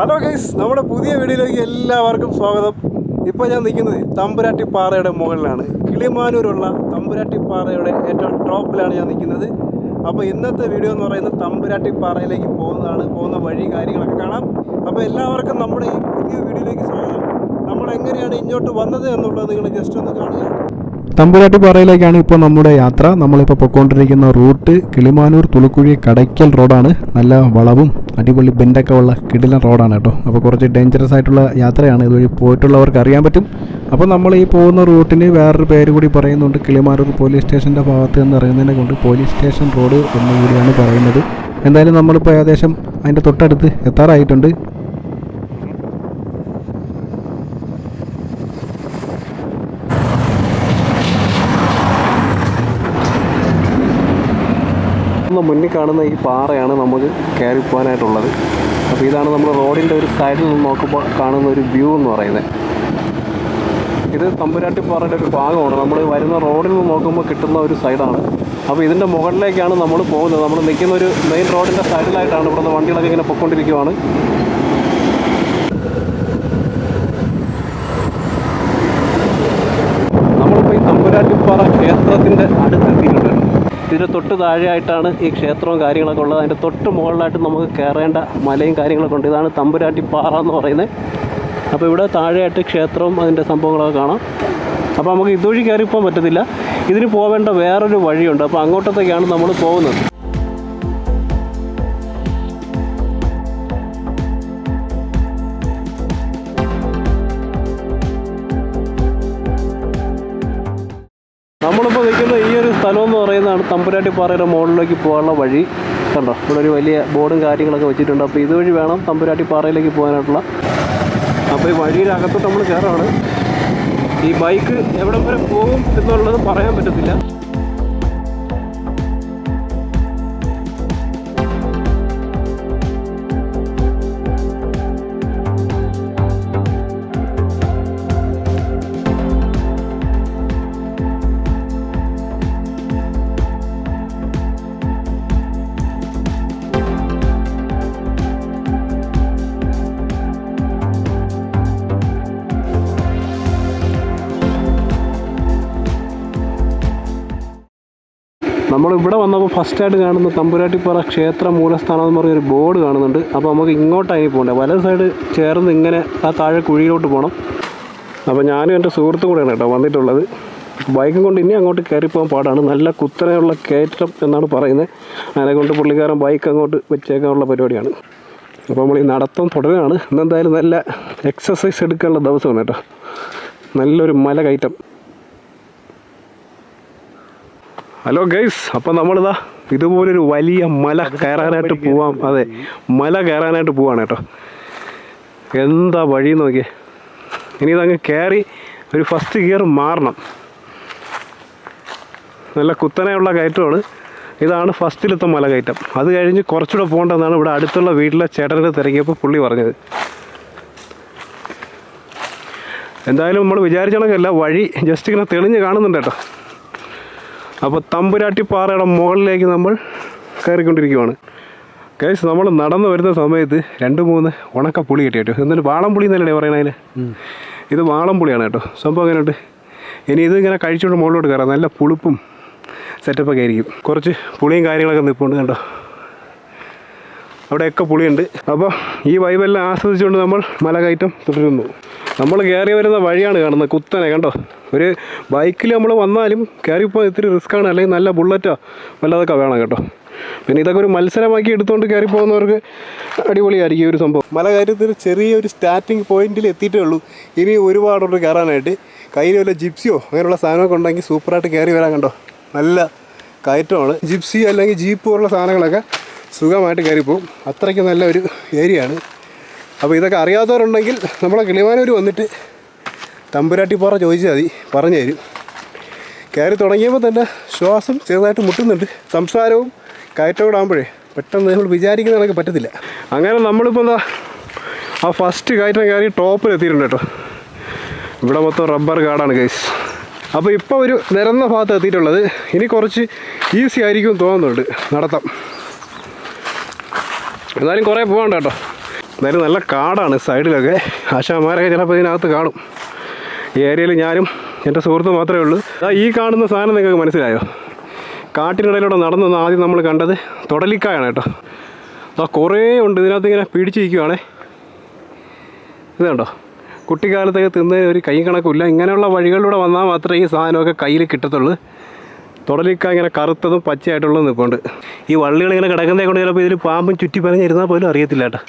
Hello guys നമ്മുടെ പുതിയ വീഡിയോയിലേക്ക് എല്ലാവർക്കും സ്വാഗതം. ഇപ്പോൾ ഞാൻ നിൽക്കുന്നത് തമ്പുരാട്ടി പാറയുടെ മുകളിലാണ്. കിളിമാനൂരുള്ള തമ്പുരാട്ടി പാറയുടെ ഏറ്റവും ടോപ്പിലാണ് ഞാൻ നിൽക്കുന്നത്. അപ്പോൾ ഇന്നത്തെ വീഡിയോ എന്ന് പറയുന്നത് തമ്പുരാട്ടി പാറയിലേക്ക് പോകുന്നതാണ്. പോകുന്ന വഴി കാര്യങ്ങളൊക്കെ കാണാം. അപ്പോൾ എല്ലാവർക്കും നമ്മുടെ ഈ പുതിയ വീഡിയോയിലേക്ക് സ്വാഗതം. നമ്മൾ എങ്ങനെയാണ് ഇങ്ങോട്ട് വന്നത് എന്നുള്ളത് നിങ്ങൾ ജസ്റ്റ് ഒന്ന് കാണുക. തമ്പുരാട്ടി പാറയിലേക്കാണ് ഇപ്പോൾ നമ്മുടെ യാത്ര. നമ്മളിപ്പോൾ പൊയ്ക്കൊണ്ടിരിക്കുന്ന റൂട്ട് കിളിമാനൂർ തുളുക്കുഴി കടയ്ക്കൽ റോഡാണ്. നല്ല വളവും അടിപൊളി ബെൻഡൊക്കെ ഉള്ള കിടിലൻ റോഡാണ് കേട്ടോ. അപ്പോൾ കുറച്ച് ഡേഞ്ചറസ് ആയിട്ടുള്ള യാത്രയാണ്. ഇതുവഴി പോയിട്ടുള്ളവർക്ക് അറിയാൻ പറ്റും. അപ്പോൾ നമ്മൾ ഈ പോകുന്ന റൂട്ടിന് വേറൊരു പേര് കൂടി പറയുന്നുണ്ട്. കിളിമാരൂർ പോലീസ് സ്റ്റേഷന്റെ ഭാഗത്ത് എന്ന് അറിയുന്നതിനെ കൊണ്ട് പോലീസ് സ്റ്റേഷൻ റോഡ് എന്ന് കൂടിയാണ് പറയുന്നത്. എന്തായാലും നമ്മളിപ്പോൾ ഏകദേശം അതിന്റെ തൊട്ടടുത്ത് എത്താറായിട്ടുണ്ട് ഒന്ന് മുന്നിൽ കാണുന്ന ഈ പാറയാണ് നമുക്ക് കയറി പോകാനായിട്ടുള്ളത്. അപ്പോൾ ഇതാണ് നമ്മൾ റോഡിന്റെ ഒരു സൈഡിൽ നിന്ന് നോക്കുമ്പോൾ കാണുന്ന ഒരു വ്യൂ എന്ന് പറയുന്നത്. ഇത് തമ്പുരാട്ടി പാറയുടെ ഒരു ഭാഗമാണ്. നമ്മൾ വരുന്ന റോഡിൽ നിന്ന് നോക്കുമ്പോൾ കിട്ടുന്ന ഒരു സൈഡാണ്. അപ്പോൾ ഇതിന്റെ മുകളിലേക്കാണ് നമ്മൾ പോകുന്നത്. നമ്മൾ നിൽക്കുന്ന ഒരു മെയിൻ റോഡിന്റെ സൈഡിലായിട്ടാണ് ഇവിടുന്ന് വണ്ടികളൊക്കെ ഇങ്ങനെ പൊയ്ക്കൊണ്ടിരിക്കുവാണ് നമ്മളിപ്പോൾ ഈ തമ്പുരാട്ടിപ്പാറ ക്ഷേത്രത്തിന്റെ അടുത്തെത്തിയിട്ടുണ്ട് ഇതിന്റെ തൊട്ട് താഴെയായിട്ടാണ് ഈ ക്ഷേത്രവും കാര്യങ്ങളൊക്കെ ഉള്ളത്. അതിന്റെ തൊട്ട് മുകളിലായിട്ട് നമുക്ക് കയറേണ്ട മലയും കാര്യങ്ങളൊക്കെ ഉണ്ട്. ഇതാണ് തമ്പുരാട്ടി പാറ എന്ന് പറയുന്നത്. അപ്പോൾ ഇവിടെ താഴെയായിട്ട് ക്ഷേത്രവും അതിന്റെ സംഭവങ്ങളൊക്കെ കാണാം. അപ്പോൾ നമുക്ക് ഇതുവഴി കയറി പോകാൻ പറ്റത്തില്ല. ഇതിന് പോവേണ്ട വേറൊരു വഴിയുണ്ട്. അപ്പോൾ അങ്ങോട്ടത്തേക്കാണ് നമ്മൾ പോകുന്നത്. നമ്മളിപ്പോൾ നിൽക്കുന്ന ഈ ഒരു സ്ഥലം എന്ന് പറയുന്നതാണ് തമ്പുരാട്ടിപ്പാറയുടെ മുകളിലേക്ക് പോകാനുള്ള വഴി. കണ്ടോ? ഇവിടെ ഒരു വലിയ ബോർഡും കാര്യങ്ങളൊക്കെ വെച്ചിട്ടുണ്ട്. അപ്പോൾ ഇതുവഴി വേണം തമ്പുരാട്ടിപ്പാറയിലേക്ക് പോകാനായിട്ടുള്ള. അപ്പോൾ ഈ വഴിയുടെ അകത്തോട്ട് നമ്മൾ കയറാണ് ഈ ബൈക്ക് എവിടം വരെ പോകും എന്നുള്ളത് പറയാൻ പറ്റത്തില്ല. ഇവിടെ വന്നപ്പോൾ ഫസ്റ്റ് ഫസ്റ്റായിട്ട് കാണുന്ന തമ്പുരാട്ടിപ്പാറ ക്ഷേത്ര മൂലസ്ഥാനം എന്ന് പറഞ്ഞൊരു ബോർഡ് കാണുന്നുണ്ട്. അപ്പോൾ നമുക്ക് ഇങ്ങോട്ടായി പോകേണ്ടത് വലത് സൈഡ് ചേർന്ന് ഇങ്ങനെ ആ താഴെ കുഴിയിലോട്ട് പോകണം അപ്പോൾ ഞാനും എന്റെ സുഹൃത്തും കൂടെയാണ് കേട്ടോ വന്നിട്ടുള്ളത്. ബൈക്കും കൊണ്ട് ഇനി അങ്ങോട്ട് കയറിപ്പോകാൻ പോകാൻ പാടാണ്. നല്ല കുത്തനെയുള്ള കയറ്റം എന്നാണ് പറയുന്നത്. അതിനെ കൊണ്ട് പുള്ളിക്കാരൻ ബൈക്ക് അങ്ങോട്ട് വെച്ചേക്കാനുള്ള പരിപാടിയാണ്. അപ്പോൾ നമ്മൾ ഈ നടത്തം തുടരുകയാണ്. ഇന്നെന്തായാലും നല്ല എക്സസൈസ് എടുക്കാനുള്ള ദിവസമാണ് കേട്ടോ. നല്ലൊരു മല കയറ്റം. ഹലോ ഗൈസ് അപ്പം നമ്മളിതാ ഇതുപോലൊരു വലിയ മല കയറാനായിട്ട് പോവാം. അതെ മല കയറാനായിട്ട് പോവാണ് കേട്ടോ. എന്താ വഴി നോക്കിയേ. ഇനി ഇതങ്ങ് കയറി ഒരു ഫസ്റ്റ് ഗിയർ മാറണം. നല്ല കുത്തനെയുള്ള കയറ്റമാണ്. ഇതാണ് ഫസ്റ്റിലത്തെ മല കയറ്റം. അത് കഴിഞ്ഞ് കുറച്ചുകൂടെ പോകേണ്ടതെന്നാണ് ഇവിടെ അടുത്തുള്ള വീട്ടിലെ ചേട്ടനെ തിരക്കിയപ്പോൾ പുള്ളി പറഞ്ഞത്. എന്തായാലും നമ്മൾ വിചാരിച്ച കണക്കല്ല വഴി ജസ്റ്റ് ഇങ്ങനെ തെളിഞ്ഞ് കാണുന്നുണ്ട് കേട്ടോ. അപ്പോൾ തമ്പുരാട്ടി പാറയുടെ മുകളിലേക്ക് നമ്മൾ കയറിക്കൊണ്ടിരിക്കുവാണ്. കേസ് നമ്മൾ നടന്നു വരുന്ന സമയത്ത് രണ്ട് മൂന്ന് ഉണക്ക പുളി കിട്ടി കേട്ടോ എന്നിട്ട് വാളംപുളി എന്നല്ലേ പറയണതിന് ഇത് വാളംപുളിയാണ് കേട്ടോ. സംഭവം അങ്ങനെയുണ്ട്. ഇനി ഇത് ഇങ്ങനെ കഴിച്ചുകൊണ്ട് മുകളിലോട്ട് കയറാം. നല്ല പുളിപ്പും സെറ്റപ്പൊക്കെ ആയിരിക്കും. കുറച്ച് പുളിയും കാര്യങ്ങളൊക്കെ നിൽപ്പുണ്ട് കേട്ടോ അവിടെയൊക്കെ പുളിയുണ്ട്. അപ്പോൾ ഈ വൈബെല്ലാം ആസ്വദിച്ചുകൊണ്ട് നമ്മൾ മല കയറ്റം തുടരുന്നു. നമ്മൾ കയറി വരുന്ന വഴിയാണ് കാണുന്നത് കുത്തനെ കണ്ടോ? ഒരു ബൈക്കിൽ നമ്മൾ വന്നാലും കയറിപ്പോൾ ഇത്തിരി റിസ്ക്കാണ് അല്ലെങ്കിൽ നല്ല ബുള്ളറ്റോ വല്ലതൊക്കെ വേണം കേട്ടോ. പിന്നെ ഇതൊക്കെ ഒരു മത്സരമാക്കി എടുത്തുകൊണ്ട് കയറി പോകുന്നവർക്ക് അടിപൊളിയായിരിക്കും ഒരു സംഭവം. മല കയറ്റത്തിൽ ചെറിയൊരു സ്റ്റാർട്ടിങ് പോയിന്റിൽ എത്തിയിട്ടേ ഉള്ളൂ. ഇനി ഒരുപാടുണ്ട് കയറാനായിട്ട്. കയ്യിൽ വല്ല ജിപ്സിയോ അങ്ങനെയുള്ള സാധനമൊക്കെ ഉണ്ടെങ്കിൽ സൂപ്പറായിട്ട് കയറി വരാൻ കണ്ടോ. നല്ല കയറ്റമാണ്. ജിപ്സി അല്ലെങ്കിൽ ജീപ്പ് പോലുള്ള സാധനങ്ങളൊക്കെ സുഖമായിട്ട് കയറിപ്പോവും അത്രയ്ക്ക് നല്ല ഒരു ഏരിയ ആണ്. അപ്പോൾ ഇതൊക്കെ അറിയാത്തവരുണ്ടെങ്കിൽ നമ്മളെ കിളിമാനൂർ വന്നിട്ട് തമ്പുരാട്ടിപ്പാറ ചോദിച്ചാൽ മതി പറഞ്ഞു തരും. കയറി തുടങ്ങിയപ്പോൾ തന്നെ ശ്വാസം ചെറുതായിട്ട് മുട്ടുന്നുണ്ട്. സംസാരവും കയറ്റോടാകുമ്പോഴേ പെട്ടെന്ന് നമ്മൾ വിചാരിക്കുന്ന പറ്റത്തില്ല. അങ്ങനെ നമ്മളിപ്പോൾ എന്താ ആ ഫസ്റ്റ് കയറ്റം കയറി ടോപ്പിൽ എത്തിയിട്ടുണ്ട് കേട്ടോ. ഇവിടെ മൊത്തം റബ്ബർ കാടാണ് ഗൈസ് അപ്പോൾ ഇപ്പോൾ ഒരു നിരന്ന ഭാഗത്ത് എത്തിയിട്ടുള്ളത്. ഇനി കുറച്ച് ഈസി ആയിരിക്കും തോന്നുന്നുണ്ട് നടത്താം. എന്നാലും കുറേ പോകണ്ട കേട്ടോ. എന്തായാലും നല്ല കാടാണ് സൈഡിലൊക്കെ. ആശാമാരൊക്കെ ചിലപ്പോൾ ഇതിനകത്ത് കാണും. ഈ ഏരിയയിൽ ഞാനും എന്റെ സുഹൃത്ത് മാത്രമേ ഉള്ളൂ. അതാ ഈ കാണുന്ന സാധനം നിങ്ങൾക്ക് മനസ്സിലായോ? കാട്ടിനിടയിലൂടെ നടന്നു വന്ന് ആദ്യം നമ്മൾ കണ്ടത്. തൊടലിക്കായാണ് കേട്ടോ. ആ കുറേ ഉണ്ട്. ഇതിനകത്ത് ഇങ്ങനെ പിടിച്ചിരിക്കുവാണേ. ഇതുണ്ടോ കുട്ടിക്കാലത്തൊക്കെ തിന്നതിന് ഒരു കൈ കണക്കില്ല. ഇങ്ങനെയുള്ള വഴികളിലൂടെ വന്നാൽ മാത്രമേ ഈ സാധനമൊക്കെ കയ്യിൽ കിട്ടത്തുള്ളൂ. തുടലിക്ക ഇങ്ങനെ കറുത്തതും പച്ചയായിട്ടുള്ളതും നിൽപ്പുണ്ട് ഈ വള്ളികൾ ഇങ്ങനെ കിടക്കുന്നതേ കൊണ്ട് ചിലപ്പോൾ ഇതിൽ പാമ്പും ചുറ്റി പറഞ്ഞിരുന്നാൽ പോലും അറിയത്തില്ല കേട്ടോ.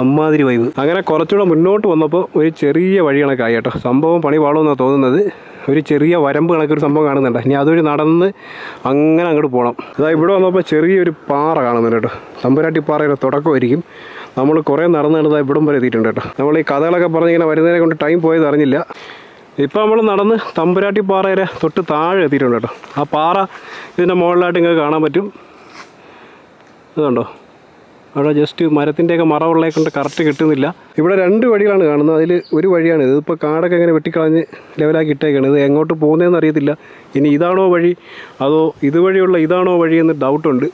അമ്മാതിരി വൈബ് അങ്ങനെ കുറച്ചുകൂടെ മുന്നോട്ട് വന്നപ്പോൾ ഒരു ചെറിയ വഴി കണക്കായി കേട്ടോ. സംഭവം പണി പാടുമെന്നാണ് തോന്നുന്നത്. ഒരു ചെറിയ വരമ്പ് കണക്കൊരു സംഭവം കാണുന്നുണ്ട്. ഇനി അതൊരു നടന്ന് അങ്ങനെ അങ്ങോട്ട് പോകണം അതാ ഇവിടെ വന്നപ്പോൾ ചെറിയൊരു പാറ കാണുന്നുണ്ട് കേട്ടോ. തമ്പുരാട്ടി പാറയുടെ തുടക്കമായിരിക്കും. നമ്മൾ കുറേ നടന്നു നടന്ന് ഇവിടം വരെ എത്തിയിട്ടുണ്ട് കേട്ടോ. നമ്മൾ ഈ കഥകളൊക്കെ പറഞ്ഞിങ്ങനെ വരുന്നതിനെ കൊണ്ട് ടൈം പോയത് അറിഞ്ഞില്ല. ഇപ്പോൾ നമ്മൾ നടന്ന് തമ്പുരാട്ടി പാറയുടെ തൊട്ട് താഴെ എത്തിയിട്ടുണ്ട് കേട്ടോ. ആ പാറ ഇതിന്റെ മുകളിലായിട്ട് ഇങ്ങനെ കാണാൻ പറ്റും. ഇതുണ്ടോ? അവിടെ ജസ്റ്റ് മരത്തിന്റെയൊക്കെ മറവുള്ളേ കൊണ്ട് കറക്റ്റ് കിട്ടുന്നില്ല. ഇവിടെ രണ്ട് വഴികളാണ് കാണുന്നത്. അതിൽ ഒരു വഴിയാണ് ഇത്. ഇപ്പോൾ കാടൊക്കെ ഇങ്ങനെ വെട്ടിക്കളഞ്ഞ് ലെവലാക്കി ഇട്ടേക്കാണ്. ഇത് എങ്ങോട്ട് പോകുന്നതെന്ന് അറിയത്തില്ല. ഇനി ഇതാണോ വഴി? അതോ ഇതുവഴിയുള്ള ഇതാണോ വഴി എന്ന് ഡൗട്ടുണ്ട്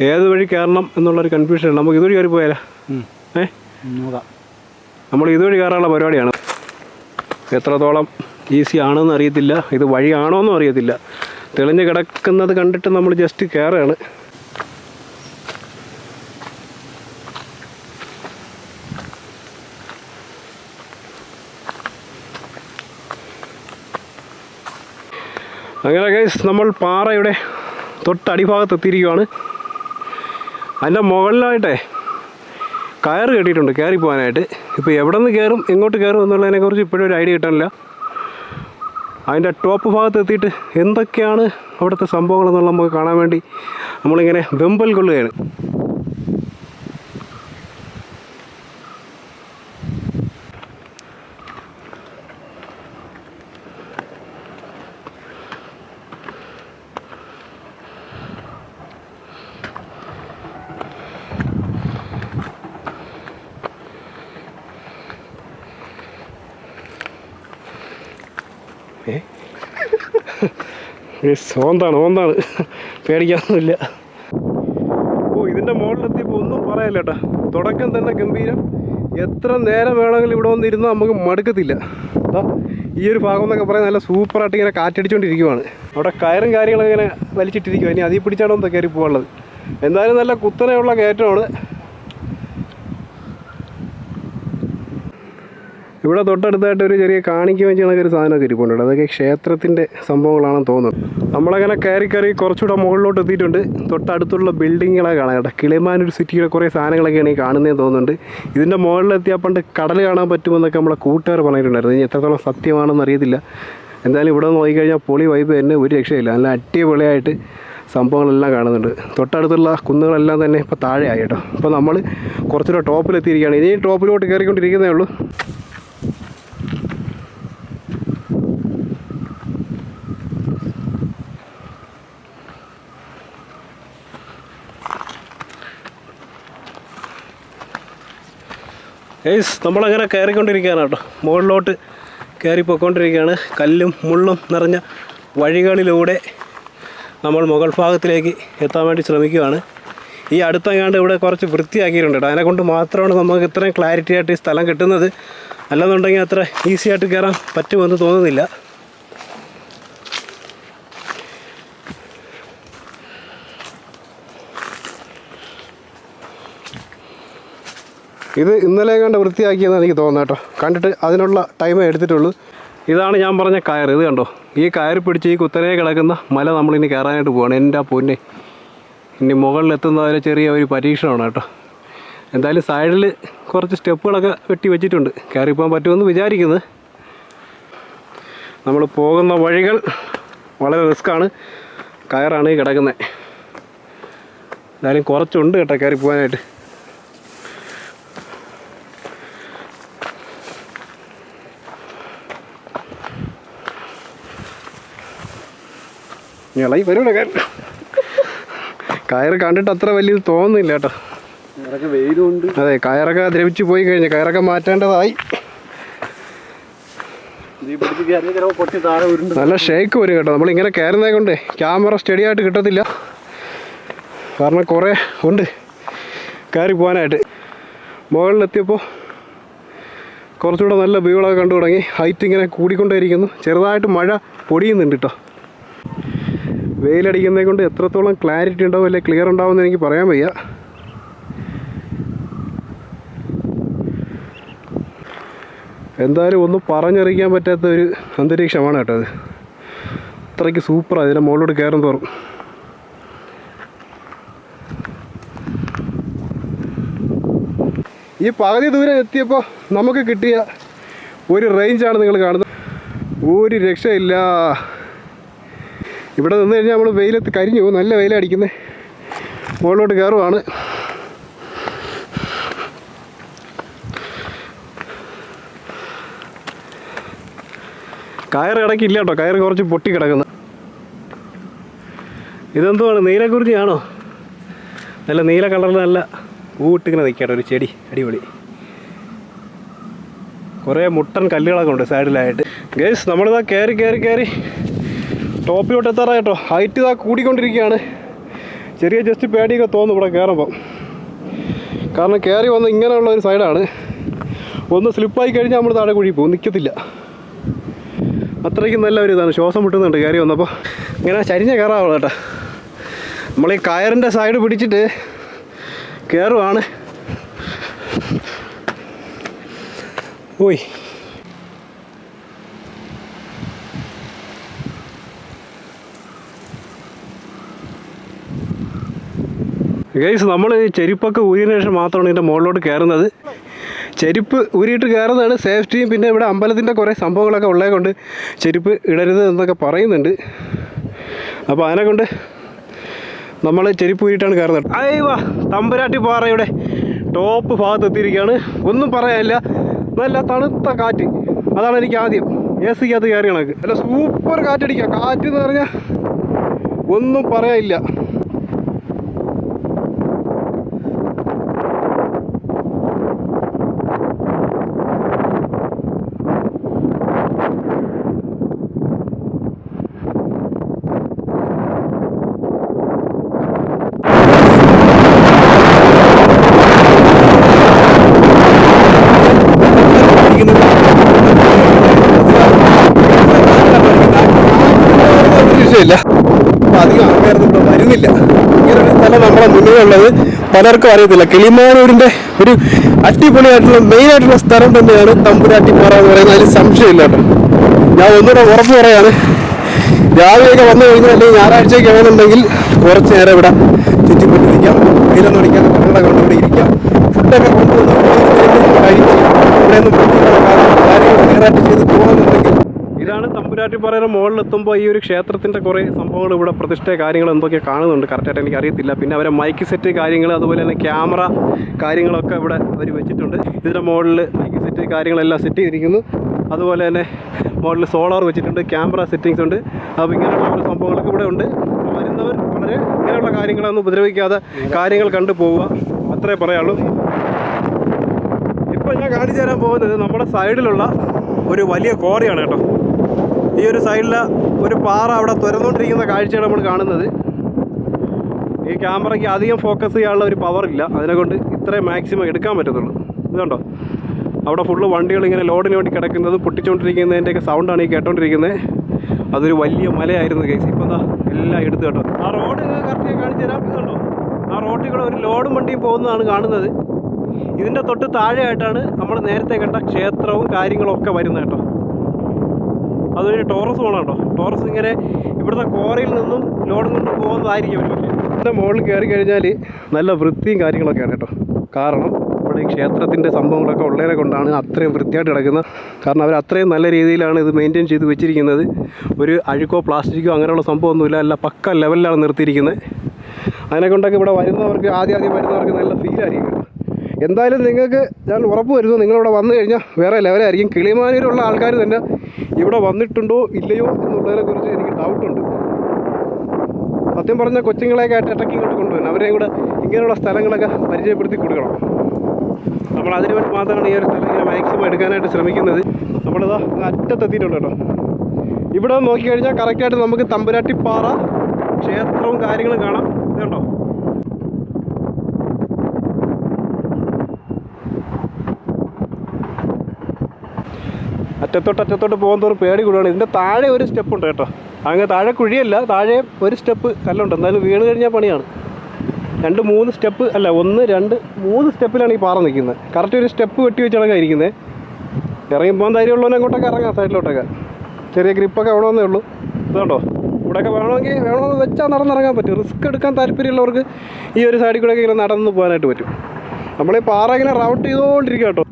ഏത് വഴി കയറണം എന്നുള്ളൊരു കൺഫ്യൂഷനാണ് നമുക്ക് ഇതുവഴി കയറി പോയാലോ? ഏ? നമ്മൾ ഇതുവഴി കയറാനുള്ള പരിപാടിയാണ്. എത്രത്തോളം ഈസി ആണെന്ന് അറിയത്തില്ല. ഇത് വഴിയാണോ എന്നും അറിയത്തില്ല. തെളിഞ്ഞ് കിടക്കുന്നത് കണ്ടിട്ട് നമ്മൾ ജസ്റ്റ് കയറുകയാണ്. അങ്ങനെ ഗൈസ് നമ്മൾ പാറയുടെ തൊട്ടടിഭാഗത്ത് എത്തിയിരിക്കുകയാണ് അതിന്റെ മുകളിലായിട്ടേ കയറ് കെട്ടിയിട്ടുണ്ട് കയറി പോകാനായിട്ട്. ഇപ്പോൾ എവിടെ നിന്ന് കയറും എങ്ങോട്ട് കയറും എന്നുള്ളതിനെക്കുറിച്ച് ഇപ്പോഴും ഒരു ഐഡിയ കിട്ടാനില്ല. അതിന്റെ ടോപ്പ് ഭാഗത്ത് എത്തിയിട്ട് എന്തൊക്കെയാണ് അവിടുത്തെ സംഭവങ്ങൾ എന്നുള്ളത് നമുക്ക് കാണാൻ വേണ്ടി നമ്മളിങ്ങനെ വെമ്പൽ കൊള്ളുകയാണ്. ഓന്താണ് ഓന്താണ്. പേടിക്കാനൊന്നുമില്ല. ഓ ഇതിന്റെ മുകളിലെത്തിയപ്പോൾ ഒന്നും പറയല്ല കേട്ടോ. തുടക്കം തന്നെ ഗംഭീരം. എത്ര നേരം വേണമെങ്കിലും ഇവിടെ വന്നിരുന്നാൽ നമുക്ക് മടുക്കത്തില്ല. ഈ ഒരു ഭാഗം എന്നൊക്കെ പറയാൻ നല്ല സൂപ്പറായിട്ട് ഇങ്ങനെ കാറ്റടിച്ചുകൊണ്ടിരിക്കുവാണ് അവിടെ കയറും കാര്യങ്ങളും ഇങ്ങനെ വലിച്ചിട്ടിരിക്കുക ഇനി അതിൽ പിടിച്ചാണോ എന്താ കയറി പോകാനുള്ളത് എന്തായാലും നല്ല കുത്തനെയുള്ള കയറ്റമാണ്. ഇവിടെ തൊട്ടടുത്തായിട്ട് ഒരു ചെറിയ കാണിക്ക് വെച്ച് കണക്ക് ഒരു സാധനമൊക്കെ ഇരിപ്പുണ്ട്. അതൊക്കെ ക്ഷേത്രത്തിന്റെ സംഭവങ്ങളാണെന്ന് തോന്നുന്നു. നമ്മളങ്ങനെ കയറി കയറി കുറച്ചുകൂടെ മുകളിലോട്ട് എത്തിയിട്ടുണ്ട്. തൊട്ടടുത്തുള്ള ബിൽഡിങ്ങുകളെ കാണാം കേട്ടോ. കിളിമാനൂർ സിറ്റിയുടെ കുറേ സാധനങ്ങളൊക്കെയാണ് ഈ കാണുന്നതെന്ന് തോന്നുന്നുണ്ട്. ഇതിന്റെ മുകളിലെത്തിയാൽ പണ്ട് കടൽ കാണാൻ പറ്റുമെന്നൊക്കെ നമ്മളെ കൂട്ടുകാർ പറഞ്ഞിട്ടുണ്ടായിരുന്നു. ഇനി എത്രത്തോളം സത്യമാണെന്ന് അറിയത്തില്ല. എന്തായാലും ഇവിടെ നിന്ന് നോക്കിക്കഴിഞ്ഞാൽ പൊളി വൈബ് തന്നെ ഒരു രക്ഷയില്ല. നല്ല അടിപൊളിയായിട്ട് സംഭവങ്ങളെല്ലാം കാണുന്നുണ്ട്. തൊട്ടടുത്തുള്ള കുന്നുകളെല്ലാം തന്നെ ഇപ്പോൾ താഴെയായി കേട്ടോ. അപ്പോൾ നമ്മൾ കുറച്ചുകൂടെ ടോപ്പിലെത്തിയിരിക്കുകയാണ്. ഇനി ടോപ്പിലോട്ട് കയറിക്കൊണ്ടിരിക്കുന്നേ ഉള്ളൂ. ഏയ്സ് നമ്മളങ്ങനെ കയറിക്കൊണ്ടിരിക്കുകയാണ് കേട്ടോ. മുകളിലോട്ട് കയറി പോയിക്കൊണ്ടിരിക്കുകയാണ്. കല്ലും മുള്ളും നിറഞ്ഞ വഴികളിലൂടെ നമ്മൾ മുകൾ ഭാഗത്തിലേക്ക് എത്താൻ വേണ്ടി ശ്രമിക്കുകയാണ്. ഈ അടുത്തെങ്ങാണ്ട് ഇവിടെ കുറച്ച് വൃത്തിയാക്കിയിട്ടുണ്ട് കേട്ടോ. അതിനെ കൊണ്ട് മാത്രമാണ് നമുക്ക് ഇത്രയും ക്ലാരിറ്റി ആയിട്ട് ഈ സ്ഥലം കിട്ടുന്നത്. അല്ലെന്നുണ്ടെങ്കിൽ അത്ര ഈസി ആയിട്ട് കയറാൻ പറ്റുമെന്ന് തോന്നുന്നില്ല. ഇത് ഇന്നലെ കണ്ട് വൃത്തിയാക്കിയെന്ന് എനിക്ക് തോന്നുന്നു കേട്ടോ. കണ്ടിട്ട് അതിനുള്ള ടൈമേ എടുത്തിട്ടുള്ളൂ. ഇതാണ് ഞാൻ പറഞ്ഞ കയർ. ഇത് കണ്ടോ? ഈ കയർ പിടിച്ച് ഈ കുത്തനെ കിടക്കുന്ന മല നമ്മളിനി കയറാനായിട്ട് പോവാണ്. എന്റെ പൊന്നെ. ഇനി മുകളിലെത്തുന്ന വരെ ചെറിയ ഒരു പരീക്ഷണമാണ് കേട്ടോ. എന്തായാലും സൈഡിൽ കുറച്ച് സ്റ്റെപ്പുകളൊക്കെ വെട്ടി വെച്ചിട്ടുണ്ട്. കയറി പോകാൻ പറ്റുമെന്ന് വിചാരിക്കുന്നത് നമ്മൾ പോകുന്ന വഴികൾ വളരെ റിസ്ക്കാണ്. കയറാണ് കിടക്കുന്നത് എന്തായാലും കുറച്ചുണ്ട് കേട്ടോ കയറി പോകാനായിട്ട് ഇളകി വരൂടെ കയറി. കയറ് കണ്ടിട്ട് അത്ര വലിയ തോന്നുന്നില്ല കേട്ടോ. വെയിലുണ്ട്. അതെ കയറൊക്കെ ദ്രവിച്ചു പോയി കഴിഞ്ഞു കയറൊക്കെ മാറ്റേണ്ടതായി. നല്ല ഷേക്ക് വരും കേട്ടോ. നമ്മളിങ്ങനെ കയറുന്നത് കൊണ്ടേ ക്യാമറ സ്റ്റഡി ആയിട്ട് കിട്ടത്തില്ല. കാരണം കുറേ ഉണ്ട് കയറി പോകാനായിട്ട്. മുകളിലെത്തിയപ്പോൾ കുറച്ചുകൂടെ നല്ല വ്യൂകളൊക്കെ കണ്ടു തുടങ്ങി. ഹൈറ്റ് ഇങ്ങനെ കൂടിക്കൊണ്ടേയിരിക്കുന്നു. ചെറുതായിട്ട് മഴ പൊടിയുന്നുണ്ട് കേട്ടോ. വെയിലടിക്കുന്നതിനെ കൊണ്ട് എത്രത്തോളം ക്ലാരിറ്റി ഉണ്ടാവും അല്ലെങ്കിൽ ക്ലിയർ ഉണ്ടാവുമെന്ന് എനിക്ക് പറയാൻ വയ്യ. എന്തായാലും ഒന്നും പറഞ്ഞറിയിക്കാൻ പറ്റാത്ത ഒരു അന്തരീക്ഷമാണ് കേട്ടോ അത് അത്രയ്ക്ക് സൂപ്പറാണ് ഇതിന്റെ മുകളിലോട്ട് കയറും തോറും. ഈ പകുതി ദൂരം എത്തിയപ്പോൾ നമുക്ക് കിട്ടിയ ഒരു റേഞ്ചാണ് നിങ്ങൾ കാണുന്നത്. ഒരു രക്ഷയില്ല. ഇവിടെ നിന്ന് കഴിഞ്ഞാൽ നമ്മൾ വെയിലത്ത് കരിഞ്ഞു പോകും. നല്ല വെയിലടിക്കുന്നത് മുകളിലോട്ട് കയറുവാണ് കയർ ഇടയ്ക്കില്ല കേട്ടോ. കയറ് കുറച്ച് പൊട്ടി കിടക്കുന്നു. ഇതെന്തുവാണ്? നീലക്കുറിഞ്ഞാണോ നല്ല നീല കളറിൽ നല്ല ഊട്ടിങ്ങനെ നിൽക്കട്ടെ ഒരു ചെടി. അടിപൊളി. കുറേ മുട്ടൻ കല്ലുകളൊക്കെ ഉണ്ട് സൈഡിലായിട്ട്. ഗേസ് നമ്മളിതാ കയറി കയറി കയറി ടോപ്പിലോട്ട് എത്താറ കേട്ടോ. ഹൈറ്റ് ഇതാ കൂടിക്കൊണ്ടിരിക്കുകയാണ്. ചെറിയ ജസ്റ്റ് പേടിയൊക്കെ തോന്നും ഇവിടെ കയറുമ്പം. കാരണം കയറി വന്ന് ഇങ്ങനെയുള്ള ഒരു സൈഡാണ് ഒന്ന് സ്ലിപ്പായി കഴിഞ്ഞാൽ നമ്മൾ താഴെ കുഴി പോകും. നിൽക്കത്തില്ല അത്രയ്ക്കും നല്ല ഒരു ഇതാണ്. ശ്വാസം മുട്ടുന്നുണ്ട് കയറി വന്നപ്പോൾ ഇങ്ങനെ ചരിഞ്ഞ കയറാവുള്ളൂ കേട്ടോ. നമ്മൾ ഈ കയറിന്റെ സൈഡ് പിടിച്ചിട്ട് കയറുവാണ്. ഓയ് ഗൈസ് നമ്മൾ ചെരുപ്പൊക്കെ ഊരിയതിന് ശേഷം മാത്രമാണ് ഇതിന്റെ മുകളിലോട്ട് കയറുന്നത്. ചെരുപ്പ് ഊരിയിട്ട് കയറുന്നതാണ് സേഫ്റ്റിയും പിന്നെ ഇവിടെ അമ്പലത്തിന്റെ കുറേ സംഭവങ്ങളൊക്കെ ഉള്ളത് കൊണ്ട് ചെരുപ്പ് ഇടരുത് എന്നൊക്കെ പറയുന്നുണ്ട്. അപ്പോൾ അതിനെ കൊണ്ട് നമ്മൾ ചെരുപ്പ് ഊരിയിട്ടാണ് കയറുന്നത്. അയ്യവാ തമ്പുരാട്ടി പാറയുടെ ടോപ്പ് ഭാഗത്ത് എത്തിയിരിക്കുകയാണ്. ഒന്നും പറയാനില്ല. നല്ല തണുത്ത കാറ്റ്. അതാണ് എനിക്ക് ആദ്യം. എ സിക്കകത്ത് കയറി കണക്ക് നല്ല സൂപ്പർ കാറ്റടിക്കുക. കാറ്റ് എന്ന് പറഞ്ഞാൽ ഒന്നും പറയാനില്ല വിഷയമില്ല അപ്പൊ അധികം ആൾക്കാരൊന്നും ഇവിടെ വരുന്നില്ല ഇങ്ങനെ ഒരു സ്ഥലം നമ്മുടെ മുന്നിലുള്ളത് പലർക്കും അറിയത്തില്ല. കിളിമാനൂരിന്റെ ഒരു അടിപൊളിയായിട്ടുള്ള മെയിൻ ആയിട്ടുള്ള സ്ഥലം തന്നെയാണ് തമ്പുരാട്ടിപ്പാറ എന്ന് പറയുന്നത്. അതിൽ സംശയമില്ല ഞാൻ ഒന്നുകൂടെ ഉറപ്പ് പറയാണ്. രാവിലെയൊക്കെ വന്നു കഴിഞ്ഞാൽ അല്ലെങ്കിൽ ഞായറാഴ്ചയൊക്കെ ആണെന്നുണ്ടെങ്കിൽ കുറച്ച് നേരം ഇവിടെ ചുറ്റിപ്പൊട്ടിരിക്കാം വെയിലൊന്നും അടിക്കാതെ കണ്ണട കൊണ്ട് ഇവിടെ ഇരിക്കാം. ഫുഡൊക്കെ കൊണ്ടുവന്ന് കഴിച്ച് ഇവിടെ നിന്ന് കാര്യങ്ങൾ നേരായിട്ട് ചെയ്ത് പോകണമെന്നുണ്ടെങ്കിൽ ഇതാണ് തമ്പുരാട്ടി പറയുന്ന മുകളിലെത്തുമ്പോൾ ഈ ഒരു ക്ഷേത്രത്തിന്റെ കുറേ സംഭവങ്ങൾ ഇവിടെ പ്രതിഷ്ഠ കാര്യങ്ങൾ എന്തൊക്കെ കാണുന്നുണ്ട്. കറക്റ്റായിട്ട് എനിക്ക് അറിയത്തില്ല. പിന്നെ അവരെ മൈക്ക് സെറ്റ് കാര്യങ്ങൾ അതുപോലെ തന്നെ ക്യാമറ കാര്യങ്ങളൊക്കെ ഇവിടെ അവർ വെച്ചിട്ടുണ്ട്. ഇതിന്റെ മുകളിൽ മൈക്ക് സെറ്റ് കാര്യങ്ങളെല്ലാം സെറ്റ് ചെയ്തിരിക്കുന്നു. അതുപോലെ തന്നെ മുകളിൽ സോളാർ വെച്ചിട്ടുണ്ട് ക്യാമറ സെറ്റിങ്സ് ഉണ്ട്. അപ്പോൾ ഇങ്ങനെയുള്ള സംഭവങ്ങളൊക്കെ ഇവിടെ ഉണ്ട്. വരുന്നവർ വളരെ ഇങ്ങനെയുള്ള കാര്യങ്ങളൊന്നും ഉപദ്രവിക്കാതെ കാര്യങ്ങൾ കണ്ടു പോവുക. അത്രേ പറയാനുള്ളൂ. ഇപ്പോൾ ഞാൻ കാണിച്ചു തരാൻ പോകുന്നത് നമ്മുടെ സൈഡിലുള്ള ഒരു വലിയ കോറിയാണ് കേട്ടോ. ഈ ഒരു സൈഡിൽ ഒരു പാറ അവിടെ തുരന്നുകൊണ്ടിരിക്കുന്ന കാഴ്ചയാണ് നമ്മൾ കാണുന്നത്. ഈ ക്യാമറയ്ക്ക് അധികം ഫോക്കസ് ചെയ്യാനുള്ള ഒരു പവർ ഇല്ല. അതിനെക്കൊണ്ട് ഇത്രയും മാക്സിമം എടുക്കാൻ പറ്റത്തുള്ളൂ. ഇതുണ്ടോ അവിടെ ഫുള്ള് വണ്ടികൾ ഇങ്ങനെ ലോഡിന് വേണ്ടി കിടക്കുന്നത് പൊട്ടിച്ചുകൊണ്ടിരിക്കുന്നതിന്റെയൊക്കെ സൗണ്ടാണ് ഈ കേട്ടോണ്ടിരിക്കുന്നത് അതൊരു വലിയ മലയായിരുന്നു കേസ് ഇപ്പോൾ എന്താ എല്ലാം എടുത്തു കേട്ടോ. ആ റോഡ് കറക്റ്റ് കാണിച്ചു തരാം. ഇതുണ്ടോ ആ റോഡിൽ കൂടെ ഒരു ലോഡും വണ്ടിയും പോകുന്നതാണ് കാണുന്നത്. ഇതിന്റെ തൊട്ട് താഴെയായിട്ടാണ് നമ്മൾ നേരത്തെ കണ്ട ക്ഷേത്രവും കാര്യങ്ങളും ഒക്കെ വരുന്നത് കേട്ടോ. അതൊരു ടോറസ് പോകണം ടോറസ് ഇങ്ങനെ ഇവിടുത്തെ കോറയിൽ നിന്നും ലോഡും കൊണ്ട് പോകുന്നതായിരിക്കും ഒരു പക്ഷേ മുകളിൽ കയറി കഴിഞ്ഞാൽ നല്ല വൃത്തിയും കാര്യങ്ങളൊക്കെയാണ് കേട്ടോ. കാരണം ഇവിടെ ഈ ക്ഷേത്രത്തിന്റെ സംഭവങ്ങളൊക്കെ ഉള്ളതിനെ കൊണ്ടാണ് അത്രയും വൃത്തിയായിട്ട് കിടക്കുന്നത്. കാരണം അവർ അത്രയും നല്ല രീതിയിലാണ് ഇത് മെയിന്റെയിൻ ചെയ്ത് വെച്ചിരിക്കുന്നത്. ഒരു അഴുക്കോ പ്ലാസ്റ്റിക്കോ അങ്ങനെയുള്ള സംഭവമൊന്നുമില്ല. അല്ല പക്ക ലെവലിലാണ് നിർത്തിയിരിക്കുന്നത്. അതിനെ കൊണ്ടൊക്കെ ഇവിടെ വരുന്നവർക്ക് ആദ്യം ആദ്യം വരുന്നവർക്ക് നല്ല ഫീലായിരിക്കും. എന്തായാലും നിങ്ങൾക്ക് ഞാൻ ഉറപ്പ് വരുന്നു. നിങ്ങളിവിടെ വന്നു കഴിഞ്ഞാൽ വേറെ ലെവലായിരിക്കും കിളിമാനൂരുള്ള ആൾക്കാർ തന്നെ ഇവിടെ വന്നിട്ടുണ്ടോ ഇല്ലയോ എന്നുള്ളതിനെ കുറിച്ച് എനിക്ക് ഡൗട്ടുണ്ട് സത്യം പറഞ്ഞാൽ കൊച്ചുങ്ങളെയൊക്കെ ആയിട്ട് ഇടയ്ക്ക് ഇങ്ങോട്ട് കൊണ്ടുവരണം. അവരെയും കൂടെ ഇങ്ങനെയുള്ള സ്ഥലങ്ങളൊക്കെ പരിചയപ്പെടുത്തി കൊടുക്കണം. നമ്മൾ അതിനു വേണ്ടി മാത്രമാണ് ഈ ഒരു സ്ഥലം ഇങ്ങനെ മാക്സിമം എടുക്കാനായിട്ട് ശ്രമിക്കുന്നത്. നമ്മളിതാ അറ്റത്തെത്തിയിട്ടുണ്ട് കേട്ടോ. ഇവിടെ നോക്കിക്കഴിഞ്ഞാൽ കറക്റ്റായിട്ട് നമുക്ക് തമ്പുരാട്ടിപ്പാറ ക്ഷേത്രവും കാര്യങ്ങളും കാണാം. ഇത് അറ്റത്തോട്ട് അറ്റത്തോട്ട് പോകുന്നതോറും പേടി കൂടുകയാണ്. ഇതിന്റെ താഴെ ഒരു സ്റ്റെപ്പ് ഉണ്ട് കേട്ടോ. അങ്ങനെ താഴെ കുഴിയല്ല താഴെ ഒരു സ്റ്റെപ്പ് കല്ലുണ്ട്. എന്തായാലും വീണ് കഴിഞ്ഞാൽ പണിയാണ്. രണ്ട് മൂന്ന് സ്റ്റെപ്പ് അല്ല ഒന്ന് രണ്ട് മൂന്ന് സ്റ്റെപ്പിലാണ് ഈ പാറ നിൽക്കുന്നത്. കറക്റ്റ് ഒരു സ്റ്റെപ്പ് വെട്ടി വെച്ചാണ് ഇരിക്കുന്നത് ഇറങ്ങി പോകാൻ ധൈര്യമുള്ളവനെ അങ്ങോട്ടൊക്കെ ഇറങ്ങാം സൈഡിലോട്ടൊക്കെ. ചെറിയ ഗ്രിപ്പൊക്കെ വേണമെന്നേ ഉള്ളൂ. ഇതുണ്ടോ? ഇവിടെയൊക്കെ വേണമെങ്കിൽ വേണമെന്ന് വെച്ചാൽ നടന്നിറങ്ങാൻ പറ്റും. റിസ്ക് എടുക്കാൻ താല്പര്യമുള്ളവർക്ക് ഈ ഒരു സൈഡിൽ കൂടെയൊക്കെ ഇങ്ങനെ നടന്ന് പോകാനായിട്ട് പറ്റും. നമ്മൾ ഈ പാറ ഇങ്ങനെ റൗട്ട് ചെയ്തുകൊണ്ടിരിക്കുക കേട്ടോ.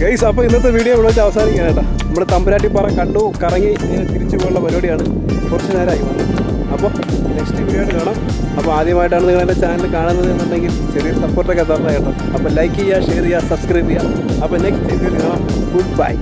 ഗൈസ് അപ്പോൾ ഇന്നത്തെ വീഡിയോ ഇവിടെ വെച്ച് അവസാനിക്കാൻ കേട്ടോ. നമ്മൾ തമ്പുരാട്ടിപ്പാറ കണ്ടു കറങ്ങി ഇങ്ങനെ തിരിച്ചു പോകാനുള്ള പരിപാടിയാണ്. കുറച്ച് നേരമായി അപ്പോൾ നെക്സ്റ്റ് വീഡിയോ കാണാം. അപ്പോൾ ആദ്യമായിട്ടാണ് നിങ്ങൾ എന്റെ ചാനൽ കാണുന്നത് എന്നുണ്ടെങ്കിൽ ചെറിയൊരു സപ്പോർട്ടൊക്കെ തരണം കേട്ടോ. അപ്പോൾ ലൈക്ക് ചെയ്യുക ഷെയർ ചെയ്യുക സബ്സ്ക്രൈബ് ചെയ്യുക. അപ്പോൾ നെക്സ്റ്റ് വീഡിയോ കാണാം. Good bye